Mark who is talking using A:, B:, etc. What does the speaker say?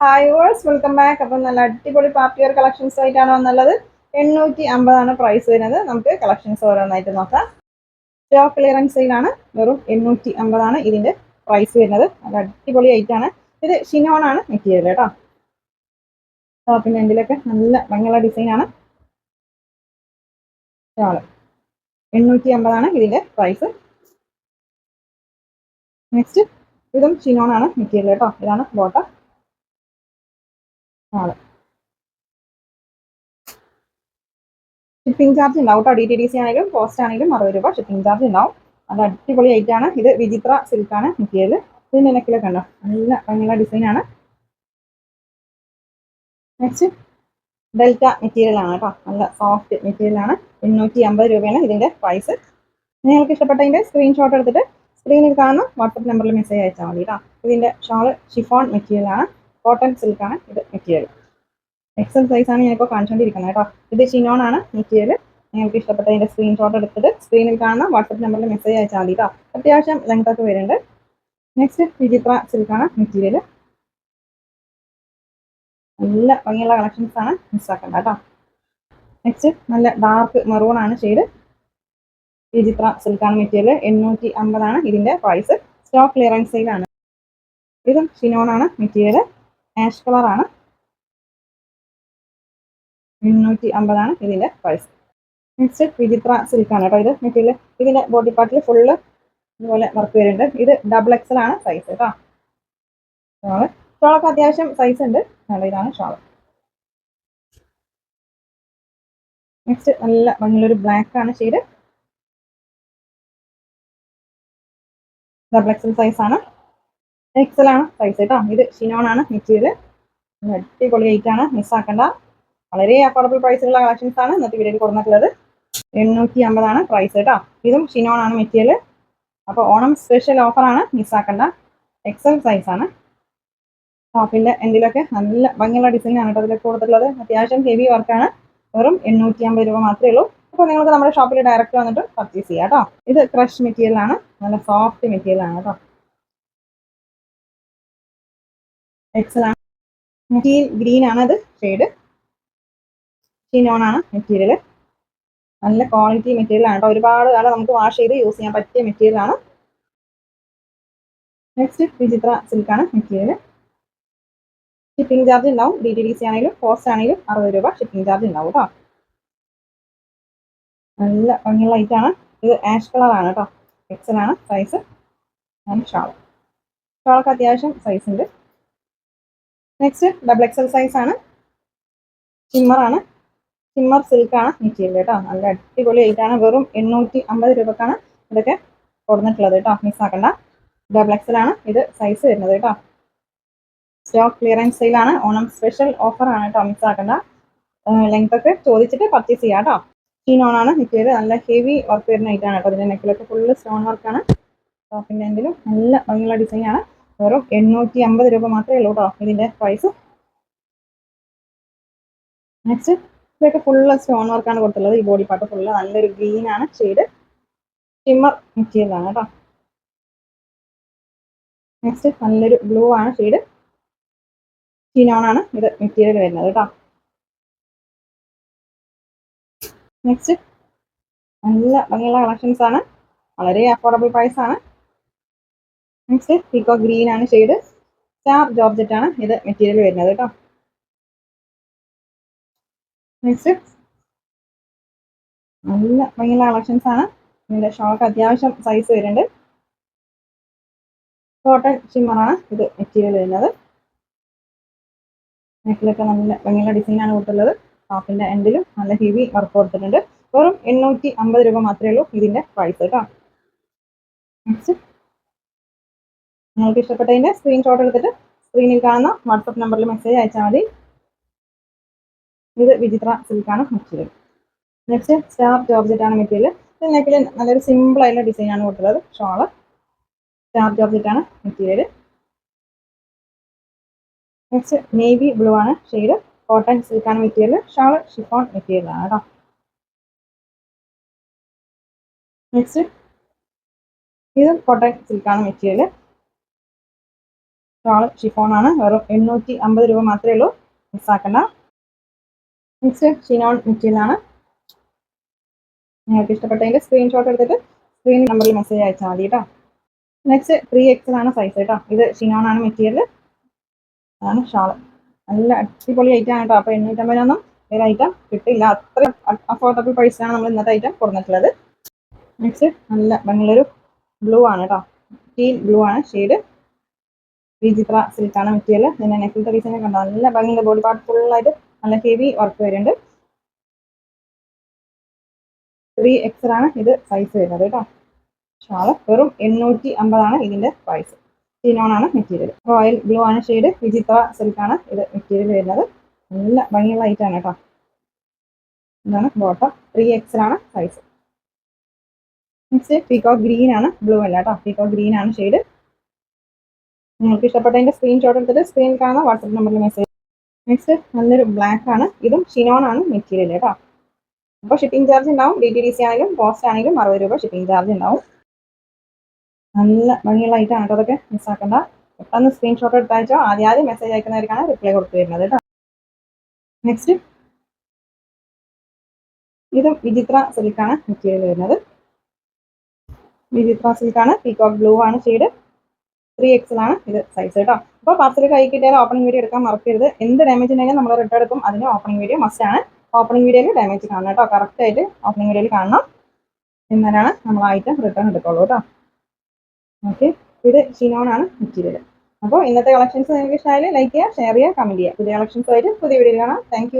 A: Hi verse welcome back അപ്പം നല്ല അടിപൊളി പാർട്ടി വെയർ കളക്ഷൻസ് ആയിട്ടാണ് വന്നുള്ളത്. എണ്ണൂറ്റി അമ്പതാണ് പ്രൈസ് വരുന്നത്. നമുക്ക് കളക്ഷൻസ് ഓരോന്നായിട്ട് നോക്കാം. സ്റ്റോക്ക് ക്ലിയറൻസ് സെയിലാണ് വെറും എണ്ണൂറ്റി അമ്പതാണ് ഇതിന്റെ പ്രൈസ് വരുന്നത്. നല്ല അടിപൊളി ആയിട്ടാണ് ഇത് ഷിനോൺ ആണ് മെറ്റീരിയൽ കേട്ടോ. ടോപ്പിന്റെ എൻഡിലൊക്കെ നല്ല ഭംഗിയുള്ള ഡിസൈനാണ് ഷാൾ എണ്ണൂറ്റി അമ്പതാണ് ഇതിന്റെ പ്രൈസ് നെക്സ്റ്റ് ഇതും ഷിനോൺ ആണ് മെറ്റീരിയൽ കേട്ടോ. ഇതാണ് ബോട്ട ഷിപ്പിംഗ് ചാർജ് ഉണ്ടാവും കേട്ടോ ഡി ടി ഡി സി ആണെങ്കിലും പോസ്റ്റ് ആണെങ്കിലും അറുപത് രൂപ ഷിപ്പിംഗ് ചാർജ് ഉണ്ടാവും. അത് അടിപൊളി ആയിട്ടാണ് ഇത് വിചിത്ര സിൽക്കാണ് മെറ്റീരിയൽ ഇതിന്റെ നെക്കിലൊക്കെ ഉണ്ടോ നല്ല ഭംഗിയുള്ള ഡിസൈനാണ് നെക്സ്റ്റ് ഡെൽറ്റ മെറ്റീരിയൽ ആണ് കേട്ടോ നല്ല സോഫ്റ്റ് മെറ്റീരിയൽ ആണ്. എണ്ണൂറ്റി അമ്പത് രൂപയാണ് ഇതിന്റെ പ്രൈസ് നിങ്ങൾക്ക് ഇഷ്ടപ്പെട്ടതിന്റെ സ്ക്രീൻഷോട്ട് എടുത്തിട്ട് സ്ക്രീനിൽ കാണുന്ന വാട്സപ്പ് നമ്പറിൽ മെസ്സേജ് അയച്ചാൽ മതി കേട്ടോ ഇതിന്റെ ഷാൾ ഷിഫോൺ മെറ്റീരിയൽ ആണ്. കോട്ടൺ സിൽക്കാണ് ഇത് മെറ്റീരിയൽ എക്സൽ സൈസ് ആണ് ഞാനിപ്പോൾ കാണിച്ചുകൊണ്ടിരിക്കുന്നത് കേട്ടോ. ഇത് ഷിനോൺ ആണ് മെറ്റീരിയൽ നിങ്ങൾക്ക് ഇഷ്ടപ്പെട്ട അതിന്റെ സ്ക്രീൻഷോട്ട് എടുത്തിട്ട് സ്ക്രീനിൽ കാണുന്ന വാട്സപ്പ് നമ്പറിൽ മെസ്സേജ് അയച്ചാൽ മതി കേട്ടോ. അത്യാവശ്യം ലെങ്ത് ഒക്കെ വരുന്നുണ്ട്. നെക്സ്റ്റ് വിചിത്ര സിൽക്കാണ് മെറ്റീരിയൽ നല്ല ഭംഗിയുള്ള കളക്ഷൻസ് ആണ് മിസ്സാക്കണ്ട കേട്ടോ. നെക്സ്റ്റ് നല്ല ഡാർക്ക് മെറൂൺ ആണ് ഷെയ്ഡ് വിചിത്ര സിൽക്കാണ് മെറ്റീരിയൽ എണ്ണൂറ്റി അമ്പതാണ് ഇതിന്റെ പ്രൈസ് സ്റ്റോക്ക് ക്ലിയറൻസ് സെയിലാണ് ഇതും ഷിനോൺ ആണ് മെറ്റീരിയൽ ആഷ് കളർ ആണ്. എണ്ണൂറ്റി അമ്പതാണ് ഇതിന്റെ പ്രൈസ് നെക്സ്റ്റ് വിചിത്ര സിൽക്കാണ് കേട്ടോ ഇത്. മെറ്റീരിയൽ ഇതിന്റെ ബോഡി പാർട്ടിൽ ഫുള്ള് ഇതുപോലെ വർക്ക് വരുന്നുണ്ട്. ഇത് ഡബിൾ എക്സൽ ആണ് സൈസ് കേട്ടോ. ഷോൾ ഷോളൊക്കെ അത്യാവശ്യം സൈസ് ഉണ്ട്. നല്ല ഇതാണ് ഷോൾ നെക്സ്റ്റ് നല്ല ഭംഗിയുള്ളൊരു ബ്ലാക്ക് ആണ് ഷെയ്ഡ് ഡബിൾ എക്സൽ സൈസ് ആണ്. എക്സൽ ആണ് സൈസ് കേട്ടോ ഇത് ഷിനോൺ ആണ് മെറ്റീരിയൽ അടിപൊളി റേറ്റ് ആണ്. മിസ്സാക്കണ്ട വളരെ അഫോർഡബിൾ പ്രൈസുള്ള കളക്ഷൻസ് ആണ് ഇന്നത്തെ വീഡിയോയിൽ കൊടുത്തിട്ടുള്ളത്. എണ്ണൂറ്റി അമ്പതാണ് പ്രൈസ് കേട്ടോ ഇതും ഷിനോൺ ആണ് മെറ്റീരിയൽ അപ്പോൾ ഓണം സ്പെഷ്യൽ ഓഫറാണ് മിസ്സാക്കണ്ട എക്സൽ സൈസ് ആണ്. ടോപ്പിന്റെ എൻഡിലൊക്കെ നല്ല ഭംഗിയുള്ള ഡിസൈൻ ആണ് കേട്ടോ ഇതിലൊക്കെ കൊടുത്തിട്ടുള്ളത്. അത്യാവശ്യം ഹെവി വർക്കാണ് വെറും എണ്ണൂറ്റി അമ്പത് രൂപ മാത്രമേ ഉള്ളൂ. അപ്പോൾ നിങ്ങൾക്ക് നമ്മുടെ ഷോപ്പിൽ ഡയറക്റ്റ് വന്നിട്ട് പർച്ചേസ് ചെയ്യാം കേട്ടോ ഇത് ക്രഷ് മെറ്റീരിയൽ ആണ്. നല്ല സോഫ്റ്റ് മെറ്റീരിയൽ ആണ് കേട്ടോ മെറ്റീരിയൽ ഗ്രീൻ ആണ് അത് ഷെയ്ഡ് ഷിനോൺ ആണ് മെറ്റീരിയൽ നല്ല ക്വാളിറ്റി മെറ്റീരിയൽ ആണ് കേട്ടോ. ഒരുപാട് കാലം നമുക്ക് വാഷ് ചെയ്ത് യൂസ് ചെയ്യാൻ പറ്റിയ മെറ്റീരിയൽ ആണ്. നെക്സ്റ്റ് വിചിത്ര സിൽക്കാണ് മെറ്റീരിയൽ ഷിപ്പിംഗ് ചാർജ് ഉണ്ടാവും. ഡി ടി ഡി സി ആണെങ്കിലും പോസ്റ്റ് ആണെങ്കിലും അറുപത് രൂപ ഷിപ്പിംഗ് ചാർജ് ഉണ്ടാവും കേട്ടോ. നല്ല ഭംഗിയുള്ള ലൈറ്റാണ് ഇത് ആഷ് കളർ ആണ് കേട്ടോ. എക്സൽ ആണ് സൈസ് ആൻഡ് ഷാൾ ഷാളൊക്കെ അത്യാവശ്യം സൈസ് ഉണ്ട്. നെക്സ്റ്റ് ഡബിൾ എക്സൽ സൈസ് ആണ്. ഷിമ്മർ ആണ്. ഷിമ്മർ സിൽക്ക് ആണ്. മെറ്റീരിയൽ കേട്ടോ. നല്ല അടിപൊളി ആയിട്ടാണ് വെറും എണ്ണൂറ്റി അമ്പത് രൂപക്കാണ് ഇതൊക്കെ കൊടുത്തിട്ടുള്ളത് കേട്ടോ. മിസ്സാക്കണ്ട ഡബിൾ ആണ് ഇത് സൈസ് വരുന്നത് കേട്ടോ. സ്റ്റോക്ക് ക്ലിയറൻസ് സെയിലാണ് ഓണം സ്പെഷ്യൽ ഓഫർ ആണ് കേട്ടോ. മിസ്സാക്കണ്ട ലെങ്ത് ഒക്കെ ചോദിച്ചിട്ട് പർച്ചേസ് ചെയ്യാം കേട്ടോ. ആണ്. മെറ്റീരിയൽ നല്ല ഹെവി വർക്ക് വരുന്ന ഐറ്റാണ് കേട്ടോ. ഇതിന്റെ നെക്കിലൊക്കെ ഫുള്ള് സ്റ്റോൺ വർക്കാണ് ടോപ്പിന്റെ എന്തെങ്കിലും നല്ല ഭംഗിയുള്ള ഡിസൈൻ ആണ്. വെറും എണ്ണൂറ്റി അമ്പത് രൂപ മാത്രമേ ഉള്ളൂ കേട്ടോ ഇതിന്റെ പ്രൈസ് നെക്സ്റ്റ് ഇതൊക്കെ ഫുള്ള് സ്റ്റോൺ വർക്കാണ് കൊടുത്തുള്ളത്. ഈ ബോഡി പാർട്ട് ഫുള്ള് നല്ലൊരു ഗ്രീൻ ആണ്. ഷെയ്ഡ് ഷിമ്മർ മെറ്റീരിയലാണ് കേട്ടോ നെക്സ്റ്റ് നല്ലൊരു ബ്ലൂ ആണ് ഷെയ്ഡ് ആണ് ഇത് മെറ്റീരിയൽ വരുന്നത് കേട്ടോ നെക്സ്റ്റ് നല്ല ഭംഗിയുള്ള കളക്ഷൻസ് ആണ്. വളരെ അഫോർഡബിൾ പ്രൈസ് ആണ്. നെക്സ്റ്റ് പീക്കോ ഗ്രീൻ ആണ് ഷെയ്ഡ് സ്റ്റാർ ജോർജറ്റ് ആണ് ഇത് മെറ്റീരിയൽ വരുന്നത് കേട്ടോ. നെക്സ്റ്റ് നല്ല ഭംഗിയുള്ള കളക്ഷൻസ് ആണ്. ഇതിന്റെ ഷോൾക്ക് അത്യാവശ്യം സൈസ് വരുന്നുണ്ട്. ടോട്ടൽ ഷിമ്മറാണ് ഇത് മെറ്റീരിയൽ വരുന്നത്. നെക്കിലൊക്കെ നല്ല ഭംഗിയുള്ള ഡിസൈൻ ആണ് കൊടുത്തുള്ളത് ടോപ്പിന്റെ എൻഡിലും നല്ല ഹെവി വർക്ക് കൊടുത്തിട്ടുണ്ട്. വെറും എണ്ണൂറ്റി അമ്പത് രൂപ മാത്രമേ ഉള്ളൂ ഇതിന്റെ പ്രൈസ് കേട്ടോ. നെക്സ്റ്റ് നിങ്ങൾക്ക് ഇഷ്ടപ്പെട്ടതിന്റെ സ്ക്രീൻഷോട്ട് എടുത്തിട്ട് സ്ക്രീനിൽ കാണുന്ന വാട്സപ്പ് നമ്പറിൽ മെസ്സേജ് അയച്ചാൽ മതി. ഇത് വിചിത്ര സിൽക്കാണ് മെറ്റീരിയൽ നെക്സ്റ്റ് സ്റ്റാർ ആണ് മെറ്റീരിയൽ ഇത് നെക്കിൽ നല്ലൊരു സിമ്പിൾ ആയിട്ടുള്ള ഡിസൈൻ ആണ് കൊടുത്തുള്ളത് ഷോൾ. സ്റ്റാർ ആണ് മെറ്റീരിയൽ നെക്സ്റ്റ് നേവി ബ്ലൂ ആണ് ഷെയ്ഡ് കോട്ടൺ സിൽക്കാണ് മെറ്റീരിയൽ ഷാൾ ഷിഫോൺ മെറ്റീരിയൽ ആണ് കേട്ടോ നെക്സ്റ്റ് ഇത് കോട്ടൺ സിൽക്കാണ് മെറ്റീരിയൽ ഷാൾ ഷിഫോൺ ആണ് വെറും എണ്ണൂറ്റി അമ്പത് രൂപ മാത്രമേ ഉള്ളൂ മിസ്സാക്കണ്ട. നെക്സ്റ്റ് ഷിനോൺ മെറ്റീരിയൽ ആണ് നിങ്ങൾക്ക് ഇഷ്ടപ്പെട്ടതിന്റെ സ്ക്രീൻഷോട്ട് എടുത്തിട്ട് സ്ക്രീൻ നമ്പറിൽ മെസ്സേജ് അയച്ചാൽ മതി കേട്ടോ. നെക്സ്റ്റ് ത്രീ എക്സൽ ആണ് സൈസ് കേട്ടോ. ഇത് ഷിനോൺ ആണ് മെറ്റീരിയൽ അതാണ് ഷാൾ. നല്ല അടിപൊളി ഐറ്റം ആണ് കേട്ടോ. അപ്പോൾ എണ്ണൂറ്റമ്പതിനൊന്നും ഒരു ഐറ്റം കിട്ടില്ല. അത്ര അഫോർഡബിൾ പ്രൈസിലാണ് നമ്മൾ ഇന്നത്തെ ഐറ്റം കൊടുത്തിട്ടുള്ളത്. നെക്സ്റ്റ് നല്ല ഭംഗിയുള്ളൊരു ബ്ലൂ ആണ് കേട്ടോ. ടീൽ ബ്ലൂ ആണ്. ഷെയ്ഡ് വിചിത്ര സിൽക്കാണ് മെറ്റീരിയൽ പിന്നെ നെക്കിലത്തെ ഡിസൈൻ കണ്ടോ? നല്ല ഭംഗിയുള്ള ബോഡി പാർട്ട് ഫുള്ളായിട്ട് നല്ല ഹെവി വർക്ക് വരുന്നുണ്ട്. ത്രീ എക്സൽ ആണ് ഇത് സൈസ് വരുന്നത് കേട്ടോ. ഷാൾ വെറും എണ്ണൂറ്റി അമ്പതാണ് ഇതിന്റെ പ്രൈസ് ടിനോൺ ആണ് മെറ്റീരിയൽ റോയൽ ബ്ലൂ ആണ് ഷെയ്ഡ് വിചിത്ര സിൽക്കാണ് ഇത് മെറ്റീരിയൽ വരുന്നത്. നല്ല ഭംഗിയുള്ള ഐറ്റം ആണ് കേട്ടോ. ഇതാണ് ബോട്ടം ത്രീ എക്സൽ ആണ് സൈസ് നെക്സ്റ്റ് പീക്കോ ഗ്രീൻ ആണ് ബ്ലൂ അല്ല കേട്ടോ. പീക്കോ ഗ്രീൻ ആണ് ഷെയ്ഡ് നിങ്ങൾക്ക് ഇഷ്ടപ്പെട്ടതിന്റെ സ്ക്രീൻഷോട്ട് എടുത്തിട്ട് സ്ക്രീൻ കാണുന്ന വാട്സപ്പ് നമ്പറിൽ മെസ്സേജ് നെക്സ്റ്റ് നല്ലൊരു ബ്ലാക്ക് ആണ്. ഇതും ഷിനോൺ ആണ് മെറ്റീരിയൽ കേട്ടോ അപ്പോൾ ഷിപ്പിംഗ് ചാർജ് ഉണ്ടാവും. ഡി ടി ഡി സി ആണെങ്കിലും പോസ്റ്റ് ആണെങ്കിലും അറുപത് രൂപ ഷിപ്പിംഗ് ചാർജ് ഉണ്ടാവും. നല്ല ഭംഗിയുള്ള ഐറ്റം ആണ് അതൊക്കെ. മിസ്സാക്കണ്ട പെട്ടെന്ന് സ്ക്രീൻഷോട്ട് എടുത്തയച്ചോ ആദ്യം ആദ്യം മെസ്സേജ് അയക്കുന്നവർക്കാണ് റിപ്ലൈ കൊടുത്തു വരുന്നത് കേട്ടോ നെക്സ്റ്റ് ഇതും വിചിത്ര സിൽക്കാണ് മെറ്റീരിയൽ വരുന്നത്. വിചിത്ര സിൽക്കാണ് പീകോക്ക് ബ്ലൂ ആണ് ഷെയ്ഡ് ത്രീ ആണ് ഇത് സൈസ് കേട്ടോ. അപ്പോൾ പാർസൽ കൈ കിട്ടിയാൽ ഓപ്പണിംഗ് വീഡിയോ എടുക്കാൻ മറക്കരുത്. എന്ത് ഡാമേജ് ഉണ്ടെങ്കിലും നമ്മൾ റിട്ടേൺ എടുക്കും. അതിന് ഓപ്പണിംഗ് വീഡിയോ മസ്റ്റ് ആണ്. ഓപ്പണിംഗ് വീഡിയോയിൽ ഡാമേജ് കാണണം കേട്ടോ. കറക്റ്റ് ആയിട്ട് ഓപ്പണിംഗ് വീഡിയോയിൽ കാണണം. എന്നാലാണ് നമ്മൾ ഐറ്റം റിട്ടേൺ എടുക്കുള്ളൂ കേട്ടോ. ഓക്കെ ഇത് ഷിനോൺ ആണ് മെറ്റീരിയൽ അപ്പോൾ ഇന്നത്തെ കളക്ഷൻസ് നിങ്ങൾക്ക് ഇഷ്ടമായാലും ലൈക്ക് ചെയ്യുക ഷെയർ ചെയ്യുക കമന്റ് ചെയ്യുക. പുതിയ കളക്ഷൻസ് ആയിട്ട് പുതിയ വീഡിയോ കാണാം. താങ്ക്